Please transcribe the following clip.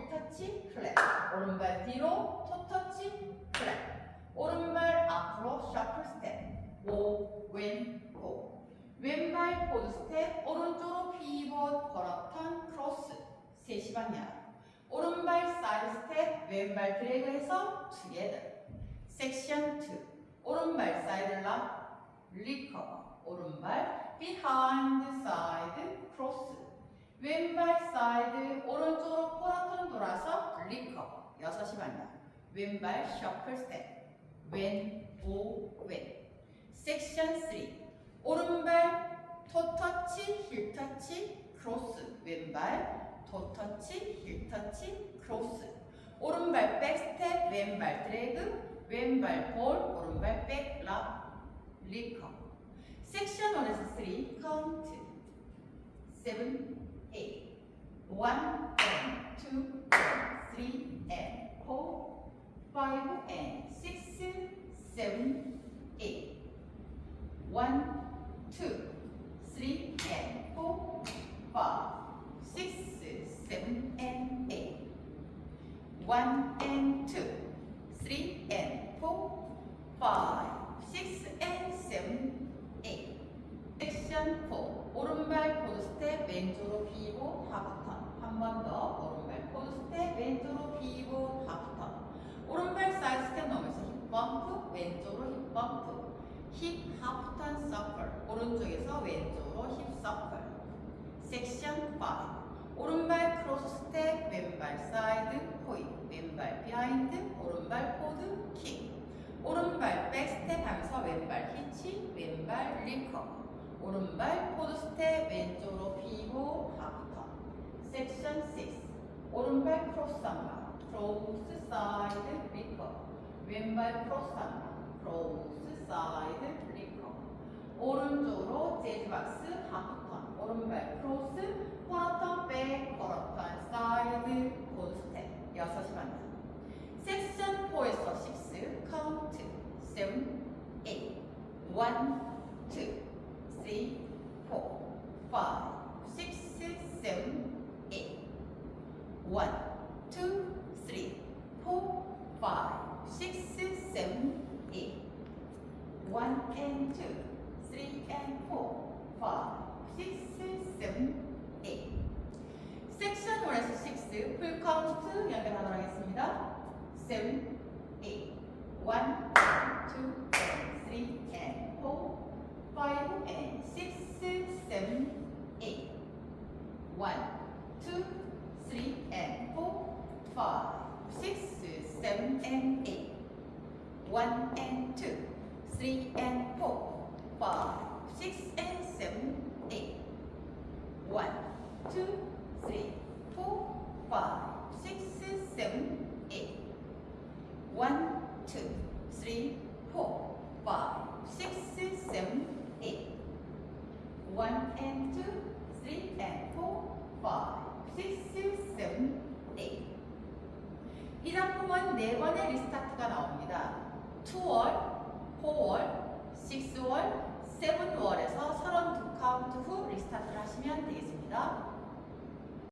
힐터치 플랫 오른발 뒤로 토터치 플랫 오른발 앞으로 셔플 스텝. 오, 왼, 고. 왼발 포드 스텝. 오른쪽으로 피벗 걸어턴 크로스. 3시 방향 오른발 사이드 스텝. 왼발 드래그해서 together. 섹션 2 오른발 사이드 락 리커버. 오른발 behind side cross. 왼발 사이드 리커버 6시 방향 왼발 셔플 스텝 왼오왼. 섹션 3 오른발 토 터치 힐 터치 크로스. 왼발 토 터치 힐 터치 크로스. 오른발 백스텝 왼발 드래그 왼발 볼 오른발 백락 리커. 섹션 1에서 3 카운트. 7 8 1 and 2 3 three and four, five and six, seven, eight. One, two, three and four, five, six, seven and eight. One, 힙 하프턴 서클 오른쪽에서 왼쪽으로 힙 서클 섹션 5 오른발 크로스 스텝 왼발 사이드 포인 왼발 비하인드 오른발 포드 킥 오른발 백 스텝 하면서 왼발 히치 왼발 리커 오른발 포드 스텝 왼쪽으로 피고 하프턴 섹션 6 오른발 크로스 한바 크로스 사이드 리커 왼발 크로스 한바 크로스 사이드 리커 오른쪽으로 재즈박스 하프턴 오른발 크로스 포러턴 백 포러턴 사이드 본 스텝 6시 방향 섹션 4에서 6 카운트 7 8 1 2 3 4 5 6 7 8 1 2 3 4 5 6 7 8 1 and 2 3 and 4 5 6 7 8 섹션 1에서 6 풀카운트 연결하도록 하겠습니다 7 8 1 2 3 and 4 5 and 6 7 8 1 2 3 and 4 5 6 7 and 8 1 and 2 3 and 4 5 6 and 7 8 1 2 3 4 5 6 7 8 1 2 3 4 5 6 7 8 1 and 2 3 and 4 5 6 7 8이 작품은 네 번의 리스타트가 나옵니다. 2월, 4월, 6월, 7월에서 32카운트 후 리스타트를 하시면 되겠습니다.